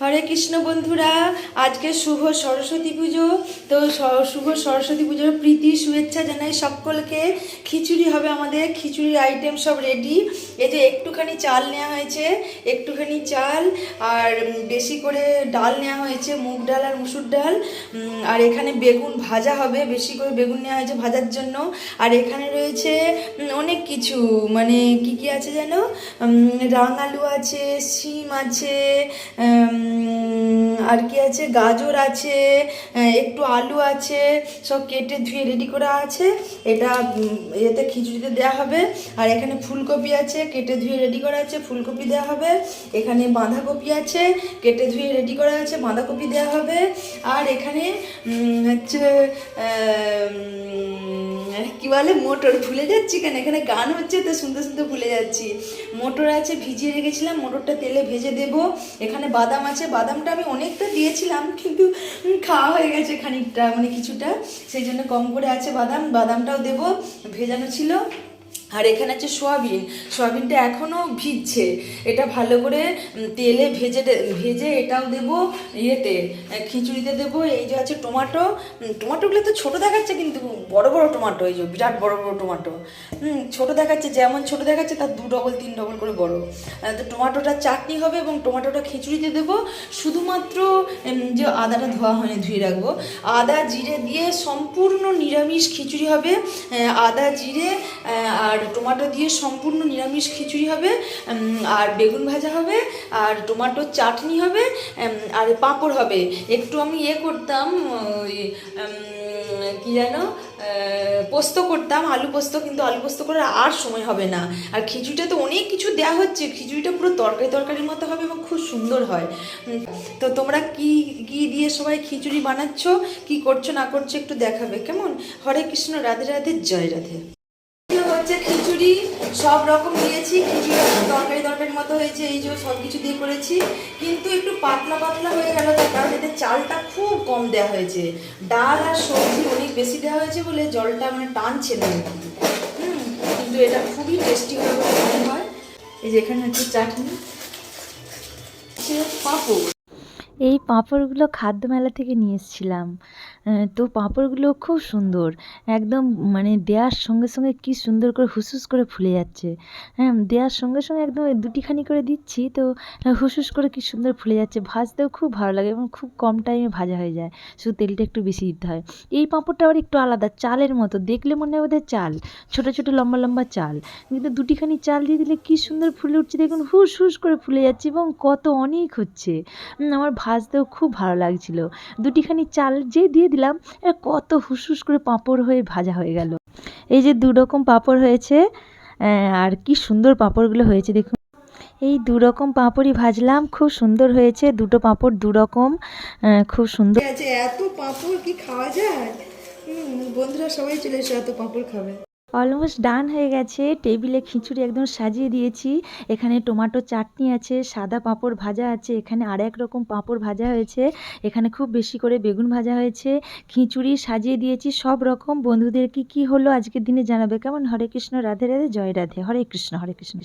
হরে কৃষ্ণ বন্ধুরা, আজকে শুভ সরস্বতী পুজো। তো শুভ সরস্বতী পুজোর প্রীতি, শুভেচ্ছা জানাই সকলকে। খিচুড়ি হবে আমাদের, খিচুড়ির আইটেম সব রেডি এই যে একটুখানি চাল নেওয়া হয়েছে, একটুখানি চাল, আর বেশি করে ডাল নেওয়া হয়েছে, মুগ ডাল আর মুসুর ডাল। আর এখানে বেগুন ভাজা হবে, বেশি করে বেগুন নেওয়া হয়েছে ভাজার জন্য। আর এখানে রয়েছে অনেক কিছু মানে কি কি আছে যেন? রাঙালু আছে, শিম আছে আর কি আছে? গাজর আছে একটু আলু আছে, সব কেটে ধুয়ে রেডি করা আছে। এটা এতে খিচুড়িতে দেওয়া হবে। আর এখানে ফুলকপি আছে, কেটে ধুয়ে রেডি করা আছে, ফুলকপি দেওয়া হবে। এখানে বাঁধাকপি আছে, কেটে ধুয়ে রেডি করা আছে, বাঁধাকপি দেওয়া হবে। আর এখানে হচ্ছে কী কি বলে, মোটর। ভুলে যাচ্ছি কেন? এখানে গান হচ্ছে তো সুন্দর সুন্দর ভুলে যাচ্ছি। মোটর আছে, ভিজিয়ে রেখেছিলাম, মোটরটা তেলে ভেজে দেব। এখানে বাদাম আছে, বাদামটা আমি অনেকটা দিয়েছিলাম, কিন্তু খাওয়া হয়ে গেছে খানিকটা মানে কিছুটা। সেই জন্য কম করে আছে বাদাম, বাদামটাও দেব, ভেজানো ছিল। আর এখানে আছে সোয়াবিন, সোয়াবিনটা এখনও ভিজছে। এটা ভালো করে তেলে ভেজে ভেজে এটাও দেব ইয়েতে খিচুড়িতে দেব। এই যে আছে টমাটো টমাটোগুলো তো ছোট দেখাচ্ছে কিন্তু বড় বড় টমাটো, এই যে বিরাট বড় বড় টমাটো। ছোট দেখাচ্ছে, যেমন ছোট দেখাচ্ছে, তার দু ডবল তিন ডবল করে বড়। তো টমাটোটা চাটনি হবে এবং টমাটোটা খিচুড়িতে দেবো। শুধুমাত্র যে আদাটা ধোয়া হয়নি, ধুয়ে রাখব। আদা, জিরে দিয়ে সম্পূর্ণ নিরামিষ খিচুড়ি হবে। আদা, জিরে আর টমেটো দিয়ে সম্পূর্ণ নিরামিষ খিচুড়ি হবে আর বেগুন ভাজা হবে, আর টমেটোর চাটনি হবে আর পাঁপড় হবে। একটু আমি ইয়ে করতাম, ওই কি জানো পোস্ত করতাম, আলু পোস্ত, কিন্তু আলু পোস্ত করার আর সময় হবে না। আর খিচুড়িটা তো অনেক কিছু দেওয়া হচ্ছে, খিচুড়িটা পুরো তরকারি তরকারির মতো হবে এবং খুব সুন্দর হয়। তো তোমরা কি কি দিয়ে সবাই খিচুড়ি বানাচ্ছ, কি করছ না করছ একটু দেখাবে, কেমন? হরে কৃষ্ণ, রাধে রাধে, জয় রাধে। হচ্ছে খিচুড়ি, সব রকম দিয়েছি, খিচুড়ি তরকারি তরকারির মতো হয়েছে, এই যে সব কিছু দিয়ে করেছি। কিন্তু একটু পাতলা পাতলা হয়ে গেল তার কারণ এতে চালটা খুব কম দেওয়া হয়েছে। ডাল আর সবজি অনেক বেশি দেওয়া হয়েছে বলে জলটা মানে টানছে না হুম, কিন্তু এটা খুবই টেস্টি হয় এই যে এখানে হচ্ছে চাটনি হচ্ছে পাঁপড়। এই পাঁপড়গুলো খাদ্য মেলা থেকে নিয়ে এসেছিলাম। তো পাঁপড়গুলো খুব সুন্দর। একদম মানে দেওয়ার সঙ্গে সঙ্গে কি সুন্দর করে হুসুস করে ফুলে যাচ্ছে। হ্যাঁ দেওয়ার সঙ্গে সঙ্গে একদম দুটিখানি করে দিচ্ছি তো হুসুস করে কি সুন্দর ফুলে যাচ্ছে। ভাজতেও খুব ভালো লাগে এবং খুব কম টাইমে ভাজা হয়ে যায়। শুধু তেলটা একটু বেশি দিতে হয়। এই পাঁপড়টা আবার একটু আলাদা, চালের মতো। দেখলে মনে হয় ওদের চাল। ছোট ছোট, লম্বা লম্বা চাল। কিন্তু দুটিখানি চাল দিয়ে দিলে কি সুন্দর ফুলে উঠছে দেখুন। হুস হুস করে ফুলে যাচ্ছে এবং কত অনেক হচ্ছে। আমার ভাজতেও খুব ভালো লাগছিল। দুটিখানি চাল যে দিয়ে দিলাম কত হুস হুস করে পাঁপড় হয়ে ভাজা হয়ে গেল। এই যে দু রকম পাঁপড় হয়েছে আর কি সুন্দর পাঁপড়গুলো হয়েছে দেখুন। এই দু রকম পাঁপড়ই ভাজলাম, খুব সুন্দর হয়েছে। দুটো পাঁপড় দু রকম খুব সুন্দর। এত পাঁপড় কি খাওয়া যায়? বন্ধুরা সবাই চলে এসো, এত পাঁপড় খাবে। অলমোস্ট ডান হয়ে গেছে। টেবিলে খিচুড়ি একদম সাজিয়ে দিয়েছি। এখানে টমেটো চাটনি আছে, সাদা পাঁপড় ভাজা আছে, এখানে আর এক রকম পাঁপড় ভাজা হয়েছে। এখানে খুব বেশি করে বেগুন ভাজা হয়েছে। খিচুড়ি সাজিয়ে দিয়েছি। সব রকম। বন্ধুদের কি কি হলো আজকের দিনে জানাবে? কেমন? হরে কৃষ্ণ, রাধে রাধে, জয় রাধে। হরে কৃষ্ণ হরে কৃষ্ণ।